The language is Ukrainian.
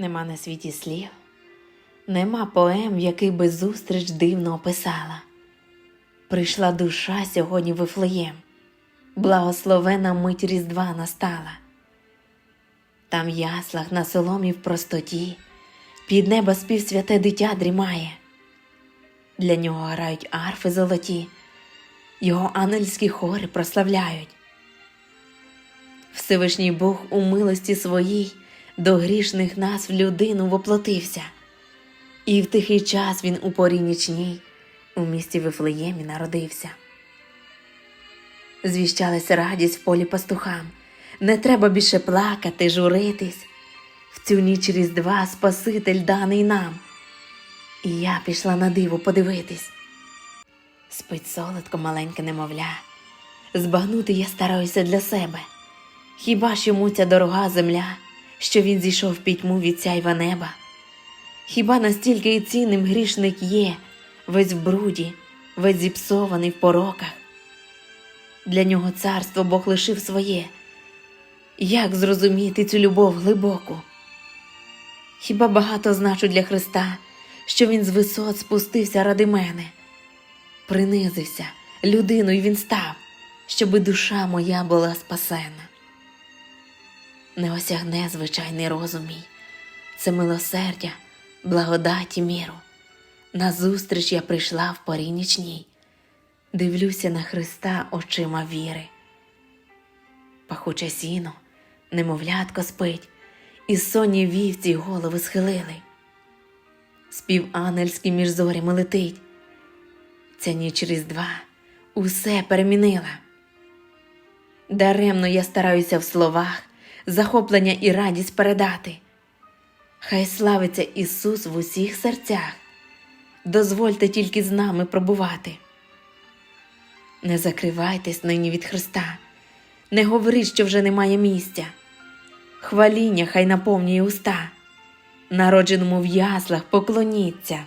Нема на світі слів, нема поем, який би зустріч дивно описала. Прийшла душа сьогодні Вифлеєм, благословена мить Різдва настала. Там в яслах на соломі в простоті, під неба співсвяте дитя дрімає. Для нього грають арфи золоті, його ангельські хори прославляють. Всевишній Бог у милості своїй до грішних нас в людину воплотився, і в тихий час він у порі нічній у місті Вифлеємі народився. Звіщалась радість в полі пастухам, не треба більше плакати, журитись. В цю ніч Різдва Спаситель даний нам. І я пішла на диво подивитись. Спить солодко маленьке немовля, збагнути я стараюся для себе. Хіба ж йому ця дорога земля, що він зійшов пітьму від сяйва неба? Хіба настільки і цінним грішник є, весь в бруді, весь зіпсований в пороках? Для нього царство Бог лишив своє. Як зрозуміти цю любов глибоку? Хіба багато значу для Христа, що Він з висот спустився ради мене? Принизився, людиною він став, щоби душа моя була спасена. Не осягне звичайний розум мій, це милосердя, благодаті міру. Назустріч я прийшла в порі нічній, дивлюся на Христа очима віри. Пахуче сіно, немовлятко спить, і сонні вівці голови схилили. Спів ангельський між зорями летить. Ця ніч Різдва усе перемінила. Даремно я стараюся в словах захоплення і радість передати. Хай славиться Ісус в усіх серцях, дозвольте тільки з нами пробувати. Не закривайтесь нині від Христа, не говоріть, що вже немає місця. Хваління хай наповнює уста, народженому в яслах поклоніться.